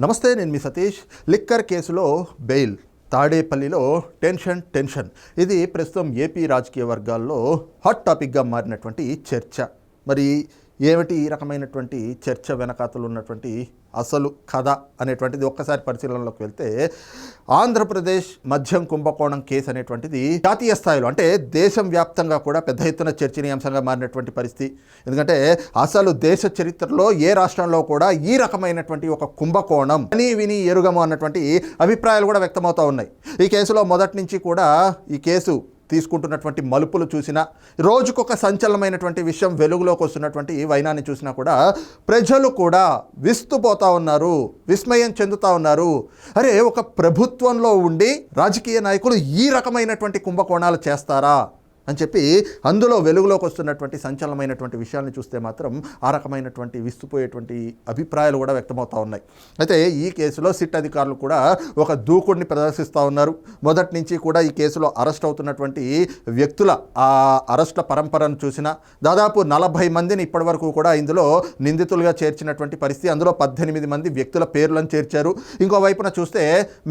నమస్తే నేను మీ సతీష్. లిక్కర్ కేసులో బెయిల్. తాడేపల్లిలో టెన్షన్ టెన్షన్. ఇది ప్రస్తుతం ఏపీ రాజకీయ వర్గాల్లో హాట్ టాపిక్గా మారినటువంటి చర్చ. మరి ఏమిటి ఈ రకమైనటువంటి చర్చ వెనకాతలు ఉన్నటువంటి అసలు కథ అనేటువంటిది ఒక్కసారి పరిశీలనలోకి వెళ్తే ఆంధ్రప్రదేశ్ మద్యం కుంభకోణం కేసు అనేటువంటిది జాతీయ స్థాయిలో అంటే దేశం వ్యాప్తంగా కూడా పెద్ద ఎత్తున చర్చనీయాంశంగా మారినటువంటి పరిస్థితి. ఎందుకంటే అసలు దేశ చరిత్రలో ఏ రాష్ట్రంలో కూడా ఈ రకమైనటువంటి ఒక కుంభకోణం అని విని ఎరుగము అన్నటువంటి అభిప్రాయాలు కూడా వ్యక్తమవుతూ ఉన్నాయి. ఈ కేసులో మొదటి నుంచి కూడా ఈ కేసు తీసుకుంటున్నటువంటి మలుపులు చూసినా రోజుకొక సంచలనమైనటువంటి విషయం వెలుగులోకి వస్తున్నటువంటి ఈ వైనాన్ని చూసినా కూడా ప్రజలు కూడా విస్తుపోతా ఉన్నారు విస్మయం చెందుతా ఉన్నారు. అరే ఒక ప్రభుత్వంలో ఉండి రాజకీయ నాయకులు ఈ రకమైనటువంటి కుంభకోణాలు చేస్తారా? అని చెప్పి అందులో వెలుగులోకి వస్తున్నటువంటి సంచలనమైనటువంటి విషయాలను చూస్తే మాత్రం ఆ రకమైనటువంటి విస్తుపోయేటువంటి అభిప్రాయాలు కూడా వ్యక్తమవుతూ ఉన్నాయి. అయితే ఈ కేసులో సిట్ అధికారులు కూడా ఒక దూకుడిని ప్రదర్శిస్తూ ఉన్నారు. మొదటి నుంచి కూడా ఈ కేసులో అరెస్ట్ అవుతున్నటువంటి వ్యక్తుల ఆ అరెస్ట్ల పరంపరను చూసిన దాదాపు నలభై మందిని ఇప్పటివరకు కూడా ఇందులో నిందితులుగా చేర్చినటువంటి పరిస్థితి అందులో పద్దెనిమిది మంది వ్యక్తుల పేర్లను చేర్చారు. ఇంకో వైపున చూస్తే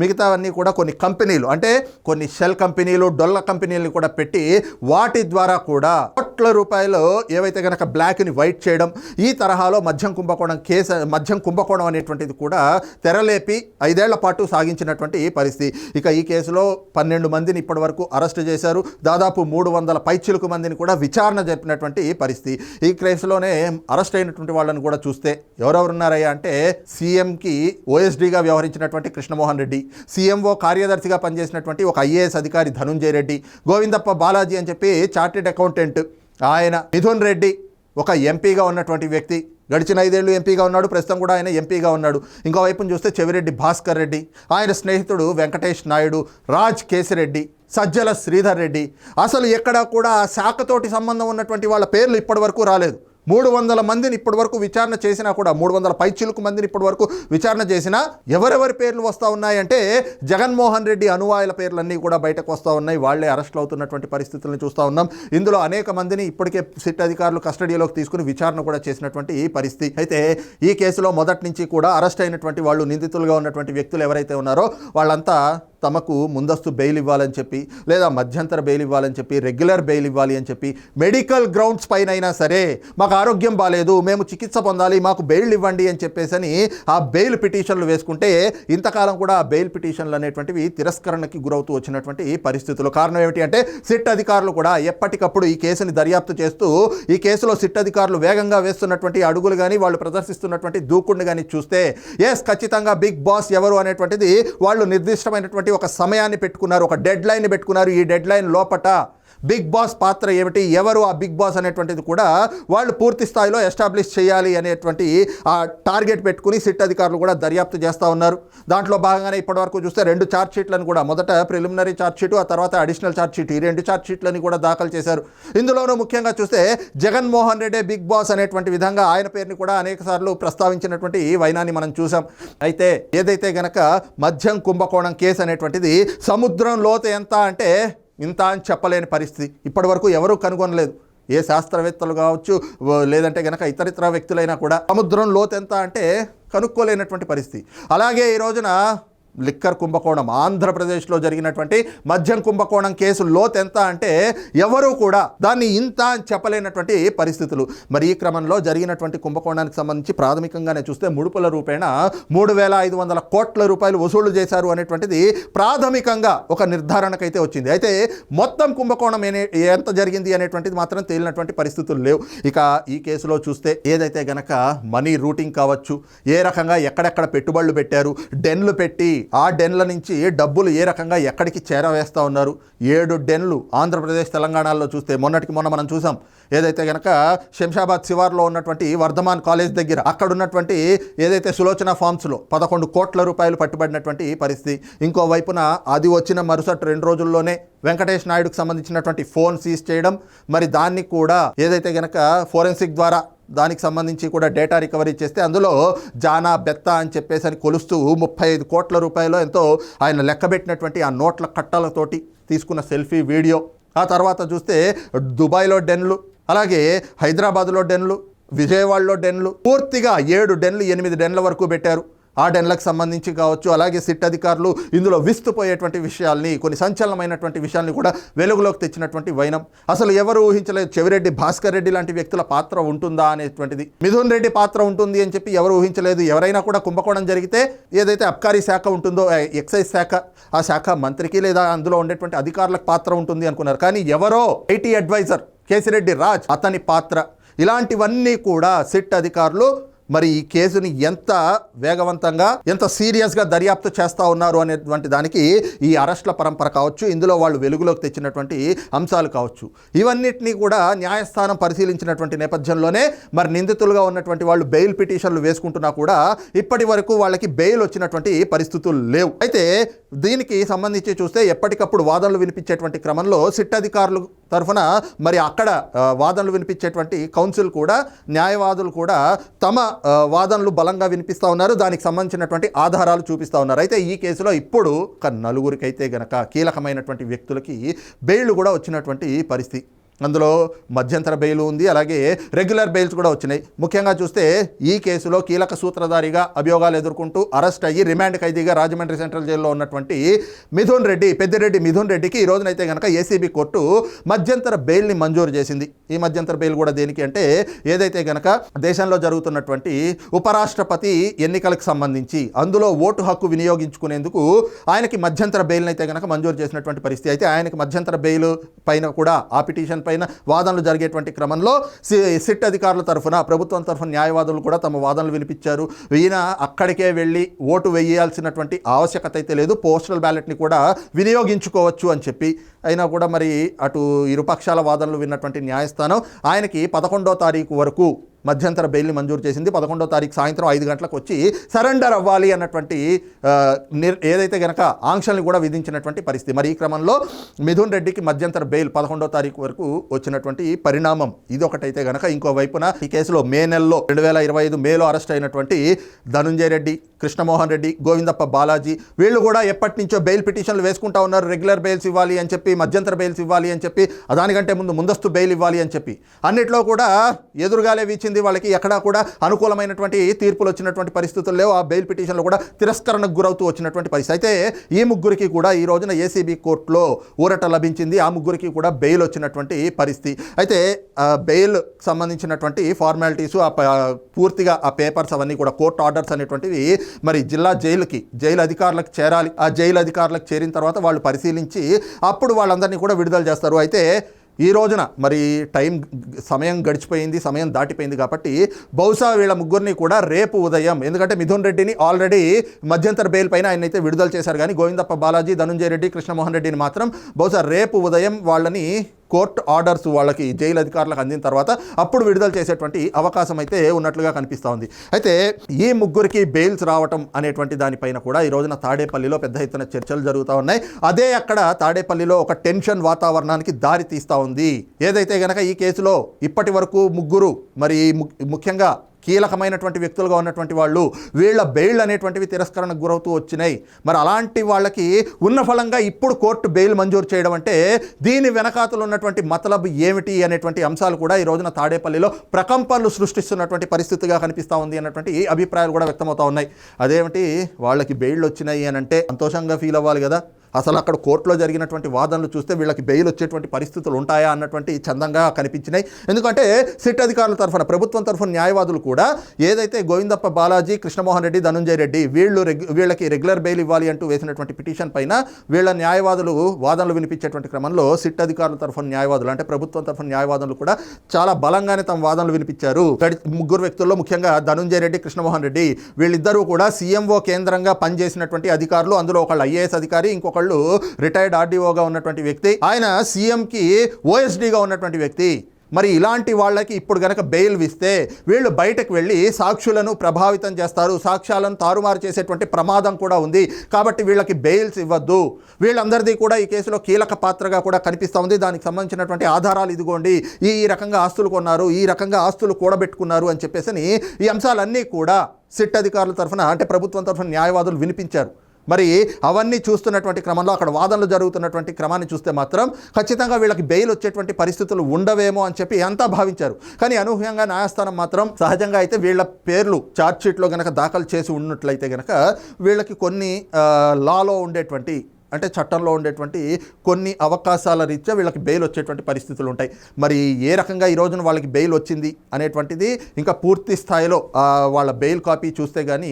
మిగతావన్నీ కూడా కొన్ని కంపెనీలు అంటే కొన్ని షెల్ కంపెనీలు డొల్ల కంపెనీలను కూడా పెట్టి వాటి ద్వారా కూడా కోట్ల రూపాయలు ఏవైతే కనుక బ్లాక్ని వైట్ చేయడం ఈ తరహాలో మద్యం కుంభకోణం కేసు మద్యం కుంభకోణం అనేటువంటిది కూడా తెరలేపి ఐదేళ్ళ పాటు సాగించినటువంటి పరిస్థితి. ఇక ఈ కేసులో పన్నెండు మందిని ఇప్పటివరకు అరెస్ట్ చేశారు. దాదాపు మూడు వందల పైచిలుకు మందిని కూడా విచారణ జరిపినటువంటి పరిస్థితి. ఈ కేసులోనే అరెస్ట్ అయినటువంటి వాళ్ళని కూడా చూస్తే ఎవరెవరున్నారయ్యా అంటే సీఎంకి ఓఎస్డీగా వ్యవహరించినటువంటి కృష్ణమోహన్ రెడ్డి సీఎంఓ కార్యదర్శిగా పనిచేసినటువంటి ఒక ఐఏఎస్ అధికారి ధనుంజయ రెడ్డి గోవిందప్ప బాలాజీ అని చెప్పి చార్టెడ్ అకౌంటెంట్ ఆయన మిథున్ రెడ్డి ఒక ఎంపీగా ఉన్నటువంటి వ్యక్తి. గడిచిన ఐదేళ్ళు ఎంపీగా ఉన్నాడు ప్రస్తుతం కూడా ఆయన ఎంపీగా ఉన్నాడు. ఇంకో వైపును చూస్తే చెవిరెడ్డి భాస్కర్ రెడ్డి ఆయన స్నేహితుడు వెంకటేష్ నాయుడు రాజ్ కేసిరెడ్డి సజ్జల శ్రీధర్ రెడ్డి. అసలు ఎక్కడా కూడా శాఖతోటి సంబంధం ఉన్నటువంటి వాళ్ళ పేర్లు ఇప్పటి వరకు రాలేదు. మూడు వందల మందిని ఇప్పటివరకు విచారణ చేసినా కూడా మూడు వందల పైచిలుకు మందిని ఇప్పటివరకు విచారణ చేసినా ఎవరెవరి పేర్లు వస్తూ ఉన్నాయంటే జగన్మోహన్ రెడ్డి అనువాయుల పేర్లన్నీ కూడా బయటకు వస్తూ ఉన్నాయి. వాళ్ళే అరెస్టులు అవుతున్నటువంటి పరిస్థితులను చూస్తూ ఉన్నాం. ఇందులో అనేక మందిని ఇప్పటికే సిట్ అధికారులు కస్టడీలోకి తీసుకుని విచారణ కూడా చేసినటువంటి ఈ పరిస్థితి. అయితే ఈ కేసులో మొదటి నుంచి కూడా అరెస్ట్ అయినటువంటి వాళ్ళు నిందితులుగా ఉన్నటువంటి వ్యక్తులు ఎవరైతే ఉన్నారో వాళ్ళంతా తమకు ముందస్తు బెయిల్ ఇవ్వాలని చెప్పి లేదా మధ్యంతర బెయిల్ ఇవ్వాలని చెప్పి రెగ్యులర్ బెయిల్ ఇవ్వాలి అని చెప్పి మెడికల్ గ్రౌండ్స్ పైన అయినా సరే మాకు ఆరోగ్యం బాగాలేదు మేము చికిత్స పొందాలి మాకు బెయిల్ ఇవ్వండి అని చెప్పేసి అని ఆ బెయిల్ పిటిషన్లు వేసుకుంటే ఇంతకాలం కూడా ఆ బెయిల్ పిటిషన్లు అనేటువంటివి తిరస్కరణకి గురవుతూ వచ్చినటువంటి పరిస్థితులు. కారణం ఏమిటి అంటే సిట్ అధికారులు కూడా ఎప్పటికప్పుడు ఈ కేసుని దర్యాప్తు చేస్తూ ఈ కేసులో సిట్ అధికారులు వేగంగా వేస్తున్నటువంటి అడుగులు కానీ వాళ్ళు ప్రదర్శిస్తున్నటువంటి దూకుడిని కానీ చూస్తే ఎస్ ఖచ్చితంగా బిగ్ బాస్ ఎవరు అనేటువంటిది వాళ్ళు నిర్దిష్టమైనటువంటి ఒక సమయాన్ని పెట్టుకున్నారు ఒక డెడ్ లైన్ పెట్టుకున్నారు. ఈ డెడ్ లైన్ లోపట బిగ్ బాస్ పాత్ర ఏమిటి? ఎవరు ఆ బిగ్ బాస్ అనేటువంటిది కూడా వాళ్ళు పూర్తి స్థాయిలో ఎస్టాబ్లిష్ చేయాలి అనేటువంటి ఆ టార్గెట్ పెట్టుకుని సిట్ అధికారులు కూడా దర్యాప్తు చేస్తూ ఉన్నారు. దాంట్లో భాగంగానే ఇప్పటివరకు చూస్తే రెండు ఛార్జ్ షీట్లను కూడా మొదట ప్రిలిమినరీ ఛార్జ్ షీటు ఆ తర్వాత అడిషనల్ ఛార్జ్ షీట్ ఈ రెండు ఛార్జ్ షీట్లని కూడా దాఖలు చేశారు. ఇందులోనూ ముఖ్యంగా చూస్తే జగన్మోహన్ రెడ్డి బిగ్ బాస్ అనేటువంటి విధంగా ఆయన పేరుని కూడా అనేక సార్లు ప్రస్తావించినటువంటి వైనాన్ని మనం చూసాం అయితే ఏదైతే గనక మద్యం కుంభకోణం కేసు అనేటువంటిది సముద్రం లోత ఎంత అంటే ఇంత అని చెప్పలేని పరిస్థితి. ఇప్పటివరకు ఎవరూ కనుగొనలేదు. ఏ శాస్త్రవేత్తలు కావచ్చు లేదంటే గనక ఇతరితర వ్యక్తులైనా కూడా సముద్రం లోతు ఎంత అంటే కనుక్కోలేనటువంటి పరిస్థితి. అలాగే ఈ రోజున లిక్కర్ కుంభకోణం. ఆంధ్రప్రదేశ్లో జరిగినటువంటి మద్యం కుంభకోణం కేసు లోత్ ఎంత అంటే ఎవరూ కూడా దాన్ని ఇంత అని చెప్పలేనటువంటి పరిస్థితులు. మరి ఈ క్రమంలో జరిగినటువంటి కుంభకోణానికి సంబంధించి ప్రాథమికంగానే చూస్తే ముడుపుల రూపేణ మూడు వేల ఐదు వందల కోట్ల రూపాయలు వసూలు చేశారు అనేటువంటిది ప్రాథమికంగా ఒక నిర్ధారణకైతే వచ్చింది. అయితే మొత్తం కుంభకోణం ఎంత జరిగింది అనేటువంటిది మాత్రం తేలినటువంటి పరిస్థితులు లేవు. ఇక ఈ కేసులో చూస్తే ఏదైతే గనక మనీ రూటింగ్ కావచ్చు ఏ రకంగా ఎక్కడెక్కడ పెట్టుబడులు పెట్టారు డెన్లు పెట్టి ఆ డెన్ల నుంచి డబ్బులు ఏ రకంగా ఎక్కడికి చేరవేస్తూ ఉన్నారు? ఏడు డెన్లు ఆంధ్రప్రదేశ్ తెలంగాణలో చూస్తే మొన్నటికి మొన్న మనం చూసాం. ఏదైతే గనక శంషాబాద్ శివార్లో ఉన్నటువంటి వర్ధమాన్ కాలేజ్ దగ్గర అక్కడ ఉన్నటువంటి ఏదైతే సులోచన ఫార్మ్స్లో పదకొండు కోట్ల రూపాయలు పట్టుబడినటువంటి పరిస్థితి. ఇంకో వైపున అది వచ్చిన మరుసటి రెండు రోజుల్లోనే వెంకటేష్ నాయుడుకు సంబంధించినటువంటి ఫోన్ సీజ్ చేయడం. మరి దాన్ని కూడా ఏదైతే గనక ఫోరెన్సిక్ ద్వారా దానికి సంబంధించి కూడా డేటా రికవరీ చేస్తే అందులో జానా బెత్త అని చెప్పేసి అని కొలుస్తూ ముప్పై ఐదు కోట్ల రూపాయలు ఎంతో ఆయన లెక్కబెట్టినటువంటి ఆ నోట్ల కట్టలతోటి తీసుకున్న సెల్ఫీ వీడియో. ఆ తర్వాత చూస్తే దుబాయ్లో డెన్లు అలాగే హైదరాబాద్లో డెన్లు విజయవాడలో డెన్లు పూర్తిగా ఏడు డెన్లు ఎనిమిది డెన్ల వరకు పెట్టారు. ఆ డెన్లకు సంబంధించి కావచ్చు అలాగే సిట్ అధికారులు ఇందులో విస్తుపోయేటువంటి విషయాల్ని కొన్ని సంచలనమైనటువంటి విషయాల్ని కూడా వెలుగులోకి తెచ్చినటువంటి వైనం. అసలు ఎవరు ఊహించలేదు చెవిరెడ్డి భాస్కర్ రెడ్డి లాంటి వ్యక్తుల పాత్ర ఉంటుందా అనేటువంటిది. మిథున్ రెడ్డి పాత్ర ఉంటుంది అని చెప్పి ఎవరు ఊహించలేదు. ఎవరైనా కూడా కుంభకోణం జరిగితే ఏదైతే అబ్కారీ శాఖ ఉంటుందో ఎక్సైజ్ శాఖ ఆ శాఖ మంత్రికి లేదా అందులో ఉండేటువంటి అధికారులకు పాత్ర ఉంటుంది అనుకున్నారు. కానీ ఎవరో ఐటీ అడ్వైజర్ కేసిరెడ్డి రాజ్ అతని పాత్ర. ఇలాంటివన్నీ కూడా సిట్ అధికారులు మరి ఈ కేసుని ఎంత వేగవంతంగా ఎంత సీరియస్గా దర్యాప్తు చేస్తూ ఉన్నారు అనేటువంటి దానికి ఈ అరెస్ట్ల పరంపర కావచ్చు ఇందులో వాళ్ళు వెలుగులోకి తెచ్చినటువంటి అంశాలు కావచ్చు. ఇవన్నిటినీ కూడా న్యాయస్థానం పరిశీలించినటువంటి నేపథ్యంలోనే మరి నిందితులుగా ఉన్నటువంటి వాళ్ళు బెయిల్ పిటిషన్లు వేసుకుంటున్నా కూడా ఇప్పటి వరకు వాళ్ళకి బెయిల్ వచ్చినటువంటి పరిస్థితులు లేవు. అయితే దీనికి సంబంధించి చూస్తే ఎప్పటికప్పుడు వాదనలు వినిపించేటువంటి క్రమంలో సిట్ అధికారులు తరఫున మరి అక్కడ వాదనలు వినిపించేటువంటి కౌన్సిల్ కూడా న్యాయవాదులు కూడా తమ వాదనలు బలంగా వినిపిస్తూ ఉన్నారు. దానికి సంబంధించినటువంటి ఆధారాలు చూపిస్తూ ఉన్నారు. అయితే ఈ కేసులో ఇప్పుడు ఒక నలుగురికైతే గనక కీలకమైనటువంటి వ్యక్తులకి బెయిల్ కూడా వచ్చినటువంటి పరిస్థితి. అందులో మధ్యంతర బెయిల్ ఉంది అలాగే రెగ్యులర్ బెయిల్స్ కూడా వచ్చినాయి. ముఖ్యంగా చూస్తే ఈ కేసులో కీలక సూత్రధారిగా అభియోగాలు ఎదుర్కొంటూ అరెస్ట్ అయ్యి రిమాండ్ ఖైదీగా రాజమండ్రి సెంట్రల్ జైల్లో ఉన్నటువంటి మిథున్ రెడ్డి పెద్దిరెడ్డి మిథున్ రెడ్డికి ఈ రోజునైతే కనుక ఏసీబీ కోర్టు మధ్యంతర బెయిల్ని మంజూరు చేసింది. ఈ మధ్యంతర బెయిల్ కూడా దేనికి అంటే ఏదైతే గనక దేశంలో జరుగుతున్నటువంటి ఉపరాష్ట్రపతి ఎన్నికలకు సంబంధించి అందులో ఓటు హక్కు వినియోగించుకునేందుకు ఆయనకి మధ్యంతర బెయిల్ని అయితే కనుక మంజూరు చేసినటువంటి పరిస్థితి. అయితే ఆయనకి మధ్యంతర బెయిల్ పైన కూడా ఆ పిటిషన్ దానిపైన వాదనలు జరిగేటువంటి క్రమంలో సి- సిట్ అధికారుల తరఫున ప్రభుత్వం తరఫున న్యాయవాదులు కూడా తమ వాదనలు వినిపించారు. ఈయన అక్కడికే వెళ్ళి ఓటు వేయాల్సినటువంటి ఆవశ్యకత అయితే లేదు. పోస్టల్ బ్యాలెట్ని కూడా వినియోగించుకోవచ్చు అని చెప్పి అయినా కూడా మరి అటు ఇరుపక్షాల వాదనలు విన్నటువంటి న్యాయస్థానం ఆయనకి పదకొండో తారీఖు వరకు మధ్యంతర బెయిల్ని మంజూరు చేసింది. పదకొండో తారీఖు సాయంత్రం ఐదు గంటలకు వచ్చి సరెండర్ అవ్వాలి అన్నటువంటి ఏదైతే గనక ఆంక్షల్ని కూడా విధించినటువంటి పరిస్థితి. మరి ఈ క్రమంలో మిథున్ రెడ్డికి మధ్యంతర బెయిల్ పదకొండో తారీఖు వరకు వచ్చినటువంటి పరిణామం ఇది ఒకటైతే గనక ఇంకో వైపున ఈ కేసులో మే నెలలో రెండు వేల ఇరవై ఐదు మేలో అరెస్ట్ అయినటువంటి ధనుంజయ రెడ్డి కృష్ణమోహన్ రెడ్డి గోవిందప్ప బాలాజీ వీళ్ళు కూడా ఎప్పటి నుంచో బెయిల్ పిటిషన్లు వేసుకుంటా ఉన్నారు. రెగ్యులర్ బెయిల్స్ ఇవ్వాలి అని చెప్పి మధ్యంతర బెయిల్స్ ఇవ్వాలి అని చెప్పి దానికంటే ముందు ముందస్తు బెయిల్ ఇవ్వాలి అని చెప్పి. అన్నిట్లో కూడా ఎదురుగాలే వీచింది వాళ్ళకి ఎక్కడా కూడా అనుకూలమైనటువంటి తీర్పులు వచ్చినటువంటి పరిస్థితులు లేవు. ఆ బెయిల్ పిటిషన్లు కూడా తిరస్కరణకు గురవుతూ వచ్చినటువంటి పరిస్థితి. అయితే ఈ ముగ్గురికి కూడా ఈ రోజున ఏసీబీ కోర్టులో ఊరట లభించింది. ఆ ముగ్గురికి కూడా బెయిల్ వచ్చినటువంటి పరిస్థితి. అయితే బెయిల్ సంబంధించినటువంటి ఫార్మాలిటీసు ఆ పూర్తిగా ఆ పేపర్స్ అవన్నీ కూడా కోర్టు ఆర్డర్స్ అనేటువంటివి మరి జిల్లా జైలుకి జైలు అధికారులకు చేరాలి. ఆ జైలు అధికారులకు చేరిన తర్వాత వాళ్ళు పరిశీలించి అప్పుడు వాళ్ళందరినీ కూడా విడుదల చేస్తారు. అయితే ఈ రోజున మరి టైం సమయం గడిచిపోయింది సమయం దాటిపోయింది కాబట్టి బహుశా వీళ్ళ ముగ్గురిని కూడా రేపు ఉదయం ఎందుకంటే మిథున్ రెడ్డిని ఆల్రెడీ మధ్యంతర బెయిల్ పైన ఆయన అయితే విడుదల చేశారు. కానీ గోవిందప్ప బాలాజీ ధనుంజయ రెడ్డి కృష్ణమోహన్ రెడ్డిని మాత్రం బహుశా రేపు ఉదయం వాళ్ళని కోర్టు ఆర్డర్స్ వాళ్ళకి జైలు అధికారులకు అందిన తర్వాత అప్పుడు విడుదల చేసేటువంటి అవకాశం అయితే ఉన్నట్లుగా కనిపిస్తూ ఉంది. అయితే ఈ ముగ్గురికి బెయిల్స్ రావటం అనేటువంటి దానిపైన కూడా ఈ రోజున తాడేపల్లిలో పెద్ద ఎత్తున చర్చలు జరుగుతూ ఉన్నాయి. అదే అక్కడ తాడేపల్లిలో ఒక టెన్షన్ వాతావరణానికి దారి తీస్తూ ఉంది. ఏదైతే గనక ఈ కేసులో ఇప్పటి వరకు ముగ్గురు మరి ము- ముఖ్యంగా కీలకమైనటువంటి వ్యక్తులుగా ఉన్నటువంటి వాళ్ళు వీళ్ళ బెయిల్ అనేటువంటివి తిరస్కరణకు గురవుతూ వచ్చినాయి. మరి అలాంటి వాళ్ళకి ఉన్న ఫలంగా ఇప్పుడు కోర్టు బెయిల్ మంజూరు చేయడం అంటే దీని వెనకాతలు ఉన్నటువంటి మతలబ్ ఏమిటి అనేటువంటి అంశాలు కూడా ఈ రోజున తాడేపల్లిలో ప్రకంపనలు సృష్టిస్తున్నటువంటి పరిస్థితిగా కనిపిస్తూ ఉంది అన్నటువంటి అభిప్రాయాలు కూడా వ్యక్తమవుతా ఉన్నాయి. అదేమిటి? వాళ్ళకి బెయిల్ వచ్చినాయి అని అంటే సంతోషంగా ఫీల్ అవ్వాలి కదా? అసలు అక్కడ కోర్టులో జరిగినటువంటి వాదనలు చూస్తే వీళ్ళకి బెయిల్ వచ్చేటువంటి పరిస్థితులు ఉంటాయా అన్నటువంటి చందంగా కనిపించినాయి. ఎందుకంటే సిట్ అధికారుల తరఫున ప్రభుత్వం తరఫున న్యాయవాదులు కూడా ఏదైతే గోవిందప్ప బాలాజీ కృష్ణమోహన్ రెడ్డి ధనుంజయ రెడ్డి వీళ్ళు వీళ్ళకి రెగ్యులర్ బెయిల్ ఇవ్వాలి అంటూ వేసినటువంటి పిటిషన్ పైన వీళ్ళ న్యాయవాదులు వాదనలు వినిపించేటువంటి క్రమంలో సిట్ అధికారుల తరఫున న్యాయవాదులు అంటే ప్రభుత్వం తరఫున న్యాయవాదులు కూడా చాలా బలంగానే తమ వాదనలు వినిపించారు. ముగ్గురు వ్యక్తుల్లో ముఖ్యంగా ధనుంజయ రెడ్డి కృష్ణమోహన్ రెడ్డి వీళ్ళిద్దరూ కూడా సీఎంఓ కేంద్రంగా పనిచేసినటువంటి అధికారులు అందులో ఒకళ్ళు ఐఏఎస్ అధికారి ఇంకొకళ్ళు రిటైర్డ్ ఆర్డీఓగా ఉన్నటువంటి వ్యక్తి. ఆయన సీఎంకి ఓఎస్డీగా ఉన్నటువంటి వ్యక్తి. మరి ఇలాంటి వాళ్ళకి ఇప్పుడు గనక బెయిల్ ఇస్తే వీళ్ళు బయటకు వెళ్ళి సాక్షులను ప్రభావితం చేస్తారు. సాక్ష్యాలను తారుమారు చేసేటువంటి ప్రమాదం కూడా ఉంది. కాబట్టి వీళ్ళకి బెయిల్స్ ఇవ్వద్దు. వీళ్ళందరిది కూడా ఈ కేసులో కీలక పాత్రగా కూడా కనిపిస్తూ ఉంది. దానికి సంబంధించినటువంటి ఆధారాలు ఇదిగోండి. ఈ ఈ రకంగా ఆస్తులు కొన్నారు. ఈ రకంగా ఆస్తులు కూడబెట్టుకున్నారు అని చెప్పేసి ఈ అంశాలన్నీ కూడా సిట్ అధికారుల తరఫున అంటే ప్రభుత్వం తరఫున న్యాయవాదులు వినిపించారు. మరి అవన్నీ చూస్తున్నటువంటి క్రమంలో అక్కడ వాదనలు జరుగుతున్నటువంటి క్రమాన్ని చూస్తే మాత్రం ఖచ్చితంగా వీళ్ళకి బెయిల్ వచ్చేటువంటి పరిస్థితులు ఉండవేమో అని చెప్పి అంతా భావించారు. కానీ అనూహ్యంగా న్యాయస్థానం మాత్రం సహజంగా అయితే వీళ్ళ పేర్లు ఛార్జ్ షీట్లో కనుక దాఖలు చేసి ఉన్నట్లయితే కనుక వీళ్ళకి కొన్ని లాలో ఉండేటువంటి అంటే చట్టంలో ఉండేటువంటి కొన్ని అవకాశాల రీత్యా వీళ్ళకి బెయిల్ వచ్చేటువంటి పరిస్థితులు ఉంటాయి. మరి ఏ రకంగా ఈ రోజున వాళ్ళకి బెయిల్ వచ్చింది అనేటువంటిది ఇంకా పూర్తి స్థాయిలో వాళ్ళ బెయిల్ కాపీ చూస్తే కానీ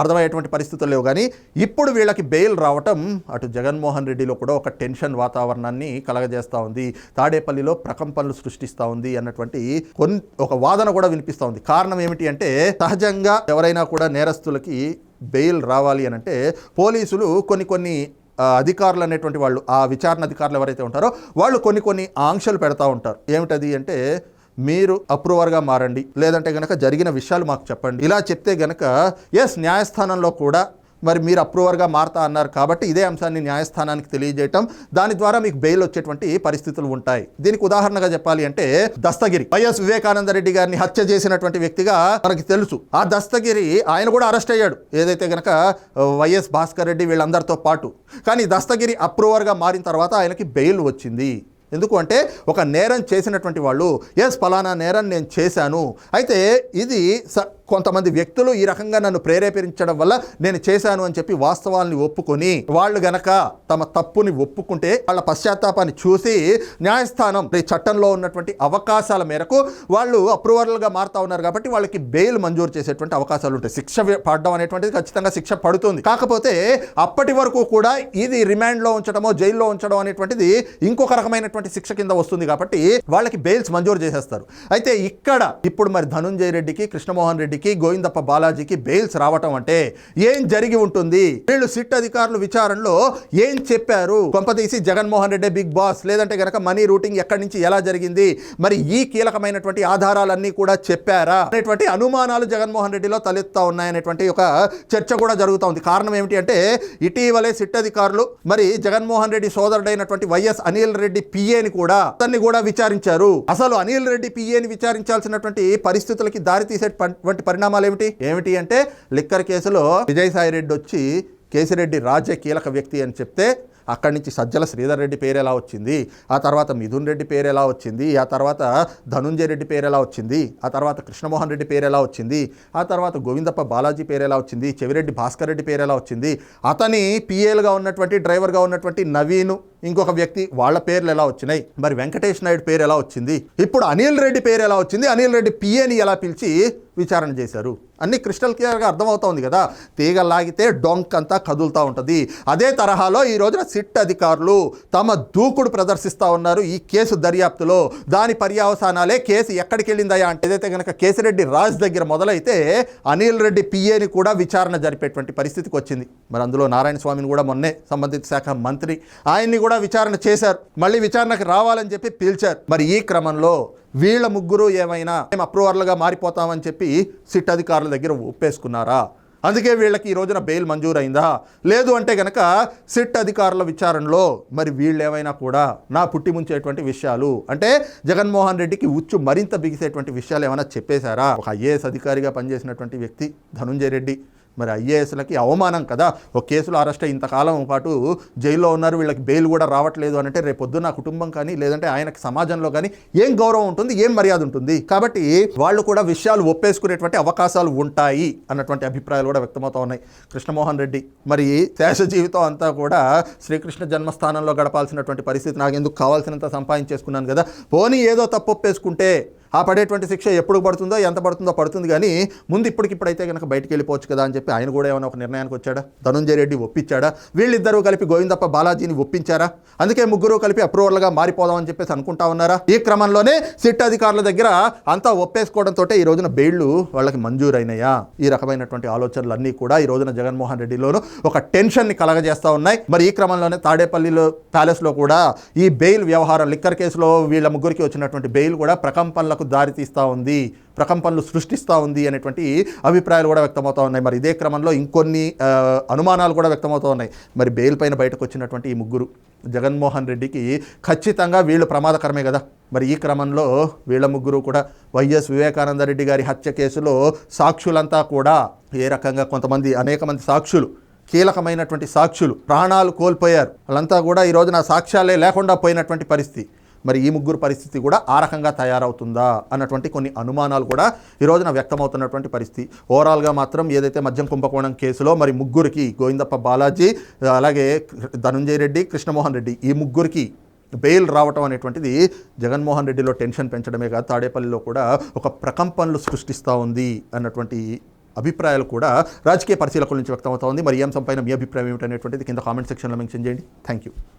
అర్థమయ్యేటువంటి పరిస్థితులు లేవు. కానీ ఇప్పుడు వీళ్ళకి బెయిల్ రావటం అటు జగన్మోహన్ రెడ్డిలో కూడా ఒక టెన్షన్ వాతావరణాన్ని కలగజేస్తూ ఉంది. తాడేపల్లిలో ప్రకంపనలు సృష్టిస్తూ ఉంది అన్నటువంటి కొన్ని ఒక వాదన కూడా వినిపిస్తూ ఉంది. కారణం ఏమిటి అంటే సహజంగా ఎవరైనా కూడా నేరస్తులకి బెయిల్ రావాలి అని అంటే పోలీసులు కొన్ని కొన్ని అధికారులు అనేటువంటి వాళ్ళు ఆ విచారణ అధికారులు ఎవరైతే ఉంటారో వాళ్ళు కొన్ని కొన్ని ఆంక్షలు పెడతా ఉంటారు. ఏమిటది అంటే మీరు అప్రూవర్గా మారండి. లేదంటే గనక జరిగిన విషయాలు మాకు చెప్పండి. ఇలా చెప్తే గనక ఎస్ న్యాయస్థానంలో కూడా మరి మీరు అప్రూవర్గా మారుతా అన్నారు కాబట్టి ఇదే అంశాన్ని న్యాయస్థానానికి తెలియజేయటం. దాని ద్వారా మీకు బెయిల్ వచ్చేటువంటి పరిస్థితులు ఉంటాయి. దీనికి ఉదాహరణగా చెప్పాలి అంటే దస్తగిరి. వైఎస్ వివేకానంద రెడ్డి గారిని హత్య చేసినటువంటి వ్యక్తిగా మనకి తెలుసు. ఆ దస్తగిరి ఆయన కూడా అరెస్ట్ అయ్యాడు. ఏదైతే గనక వైఎస్ భాస్కర్ రెడ్డి వీళ్ళందరితో పాటు. కానీ దస్తగిరి అప్రూవర్గా మారిన తర్వాత ఆయనకి బెయిల్ వచ్చింది. ఎందుకు అంటే ఒక నేరం చేసినటువంటి వాళ్ళు ఎస్ ఫలానా నేరం నేను చేశాను. అయితే ఇది స కొంతమంది వ్యక్తులు ఈ రకంగా నన్ను ప్రేరేపించడం వల్ల నేను చేశాను అని చెప్పి వాస్తవాల్ని ఒప్పుకొని వాళ్ళు గనక తమ తప్పుని ఒప్పుకుంటే వాళ్ళ పశ్చాత్తాపాన్ని చూసి న్యాయస్థానం ఈ చట్టంలో ఉన్నటువంటి అవకాశాల మేరకు వాళ్ళు అప్రూవర్లుగా మారుతా ఉన్నారు కాబట్టి వాళ్ళకి బెయిల్ మంజూరు చేసేటువంటి అవకాశాలు ఉంటాయి. శిక్ష పడడం అనేటువంటిది ఖచ్చితంగా శిక్ష పడుతుంది. కాకపోతే అప్పటి వరకు కూడా ఇది రిమాండ్లో ఉంచడమో జైల్లో ఉంచడం అనేటువంటిది ఇంకొక రకమైనటువంటి శిక్ష కింద వస్తుంది కాబట్టి వాళ్ళకి బెయిల్స్ మంజూరు చేసేస్తారు. అయితే ఇక్కడ ఇప్పుడు మరి ధనుంజయ రెడ్డికి కృష్ణమోహన్ రెడ్డి రెడ్డికి గోవిందప్ప బాలాజీకి బెయిల్స్ రావటం అంటే ఏం జరిగి ఉంటుంది? వీళ్ళు సిట్ అధికారులు విచారణలో ఏం చెప్పారు? కొంపదీసి జగన్మోహన్ రెడ్డి బిగ్ బాస్ లేదంటే గనక మనీ రూటింగ్ ఎక్కడి నుంచి ఎలా జరిగింది? మరి ఈ కీలకమైనటువంటి ఆధారాలన్నీ కూడా చెప్పారా? అనేటువంటి అనుమానాలు జగన్మోహన్ రెడ్డిలో తలెత్తా ఉన్నాయనేటువంటి ఒక చర్చ కూడా జరుగుతూ ఉంది. కారణం ఏమిటి అంటే ఇటీవలే సిట్ అధికారులు మరి జగన్మోహన్ రెడ్డి సోదరుడైనటువంటి వైఎస్ అనిల్ రెడ్డి పిఏని కూడా అతన్ని కూడా విచారించారు. అసలు అనిల్ రెడ్డి పిఏని విచారించాల్సినటువంటి పరిస్థితులకి దారితీసేటువంటి పరిణామాలు ఏమిటి ఏమిటి అంటే లిక్కర్ కేసులో విజయసాయి రెడ్డి వచ్చి కేసిరెడ్డి రాజే కీలక వ్యక్తి అని చెప్తే అక్కడి నుంచి సజ్జల శ్రీధర్ రెడ్డి పేరు ఎలా వచ్చింది? ఆ తర్వాత మిథున్ రెడ్డి పేరు ఎలా వచ్చింది? ఆ తర్వాత ధనుంజయ రెడ్డి పేరు ఎలా వచ్చింది? ఆ తర్వాత కృష్ణమోహన్ రెడ్డి పేరు ఎలా వచ్చింది? ఆ తర్వాత గోవిందప్ప బాలాజీ పేరు ఎలా వచ్చింది? చెవిరెడ్డి భాస్కర్ రెడ్డి పేరు ఎలా వచ్చింది? అతని పిఏలుగా ఉన్నటువంటి డ్రైవర్గా ఉన్నటువంటి నవీను ఇంకొక వ్యక్తి వాళ్ళ పేర్లు ఎలా వచ్చినాయి? మరి వెంకటేష్ నాయుడు పేరు ఎలా వచ్చింది? ఇప్పుడు అనిల్ రెడ్డి పేరు ఎలా వచ్చింది? అనిల్ రెడ్డి పిఏని ఎలా పిలిచి విచారణ చేశారు? అన్ని క్రిస్టల్ క్లియర్గా అర్థమవుతోంది కదా. తీగ లాగితే డొంక్ అంతా కదులుతూ ఉంటుంది. అదే తరహాలో ఈ రోజున సిట్ అధికారులు తమ దూకుడు ప్రదర్శిస్తూ ఉన్నారు ఈ కేసు దర్యాప్తులో. దాని పర్యావసానాలే కేసు ఎక్కడికి వెళ్ళిందయా అంటే ఏదైతే కనుక కేసిరెడ్డి రాజ్ దగ్గర మొదలైతే అనిల్ రెడ్డి పిఏని కూడా విచారణ జరిపేటువంటి పరిస్థితికి వచ్చింది. మరి అందులో నారాయణ స్వామిని కూడా మొన్నే సంబంధిత శాఖ మంత్రి. ఆయన్ని కూడా విచారణ చేశారు. మళ్ళీ విచారణకు రావాలని చెప్పి పిలిచారు. మరి ఈ క్రమంలో వీళ్ళ ముగ్గురు ఏమైనా మేము అప్రూవర్లుగా మారిపోతామని చెప్పి సిట్ అధికారుల దగ్గర ఒప్పేసుకున్నారా? అందుకే వీళ్ళకి ఈ రోజున బెయిల్ మంజూరైందా? లేదు అంటే గనక సిట్ అధికారుల విచారణలో మరి వీళ్ళేమైనా కూడా నా పుట్టి ముంచేటువంటి విషయాలు అంటే జగన్మోహన్ రెడ్డికి ఉచ్చు మరింత బిగిసేటువంటి విషయాలు ఏమైనా చెప్పేశారా? ఒక ఐఏఎస్ అధికారిగా పనిచేసినటువంటి వ్యక్తి ధనుంజయ రెడ్డి. మరి ఐఏఎస్లకి అవమానం కదా? ఒక కేసులో అరెస్ట్ ఇంతకాలం పాటు జైల్లో ఉన్నారు వీళ్ళకి బెయిల్ కూడా రావట్లేదు అని అంటే రేపు పొద్దున్న కుటుంబం కానీ లేదంటే ఆయనకి సమాజంలో కానీ ఏం గౌరవం ఉంటుంది ఏం మర్యాద ఉంటుంది? కాబట్టి వాళ్ళు కూడా విషయాలు ఒప్పేసుకునేటువంటి అవకాశాలు ఉంటాయి అన్నటువంటి అభిప్రాయాలు కూడా వ్యక్తమవుతా ఉన్నాయి. కృష్ణమోహన్ రెడ్డి మరి శేష జీవితం అంతా కూడా శ్రీకృష్ణ జన్మస్థానంలో గడపాల్సినటువంటి పరిస్థితి నాకు ఎందుకు కావాల్సినంత సంపాదించేసుకున్నాను కదా? పోనీ ఏదో తప్పు ఒప్పేసుకుంటే ఆ పడేటువంటి శిక్ష ఎప్పుడు పడుతుందో ఎంత పడుతుందో పడుతుంది కానీ ముందు ఇప్పటికిప్పుడైతే కనుక బయటికి వెళ్ళిపోవచ్చు కదా అని చెప్పి ఆయన కూడా ఏమైనా ఒక నిర్ణయానికి వచ్చాడా? ధనుంజయ రెడ్డి ఒప్పించాడా? వీళ్ళిద్దరూ కలిపి గోవిందప్ప బాలాజీని ఒప్పించారా? అందుకే ముగ్గురు కలిపి అప్రూవర్లుగా మారిపోదామని చెప్పేసి అనుకుంటా ఉన్నారా? ఈ క్రమంలోనే సిట్ అధికారుల దగ్గర అంతా ఒప్పేసుకోవడంతో ఈ రోజున బెయిళ్ళు వాళ్ళకి మంజూరైనయా? ఈ రకమైనటువంటి ఆలోచనలు అన్నీ కూడా ఈ రోజున జగన్మోహన్ రెడ్డిలోను ఒక టెన్షన్ని కలగజేస్తా ఉన్నాయి. మరి ఈ క్రమంలోనే తాడేపల్లిలో ప్యాలెస్లో కూడా ఈ బెయిల్ వ్యవహారం లిక్కర్ కేసులో వీళ్ళ ముగ్గురికి వచ్చినటువంటి బెయిల్ కూడా ప్రకంపనలకు దారితీస్తూ ఉంది ప్రకంపనలు సృష్టిస్తూ ఉంది అనేటువంటి అభిప్రాయాలు కూడా వ్యక్తమవుతూ ఉన్నాయి. మరి ఇదే క్రమంలో ఇంకొన్ని అనుమానాలు కూడా వ్యక్తమవుతూ ఉన్నాయి. మరి బెయిల్ పైన బయటకు వచ్చినటువంటి ఈ ముగ్గురు జగన్మోహన్ రెడ్డికి ఖచ్చితంగా వీళ్ళు ప్రమాదకరమే కదా. మరి ఈ క్రమంలో వీళ్ళ ముగ్గురు కూడా వైఎస్ వివేకానంద రెడ్డి గారి హత్య కేసులో సాక్షులంతా కూడా ఏ రకంగా కొంతమంది అనేక మంది సాక్షులు కీలకమైనటువంటి సాక్షులు ప్రాణాలు కోల్పోయారు. వాళ్ళంతా కూడా ఈరోజు నా సాక్ష్యాలే లేకుండా పోయినటువంటి పరిస్థితి. మరి ఈ ముగ్గురు పరిస్థితి కూడా ఆ రకంగా తయారవుతుందా అన్నటువంటి కొన్ని అనుమానాలు కూడా ఈ రోజున వ్యక్తమవుతున్నటువంటి పరిస్థితి. ఓవరాల్గా మాత్రం ఏదైతే మద్యం కుంభకోణం కేసులో మరి ముగ్గురికి గోవిందప్ప బాలాజీ అలాగే ధనంజయ రెడ్డి కృష్ణమోహన్ రెడ్డి ఈ ముగ్గురికి బెయిల్ రావటం అనేటువంటిది జగన్మోహన్ రెడ్డిలో టెన్షన్ పెంచడమే కాదు తాడేపల్లిలో కూడా ఒక ప్రకంపనలు సృష్టిస్తూ ఉంది అన్నటువంటి అభిప్రాయాలు కూడా రాజకీయ పరిశీలకుల నుంచి వ్యక్తమవుతా ఉంది. మరి ఈ అంశంపైన మీ అభిప్రాయం ఏమిటనేటువంటిది కింద కామెంట్ సెక్షన్లో మెన్షన్ చేయండి. Thank you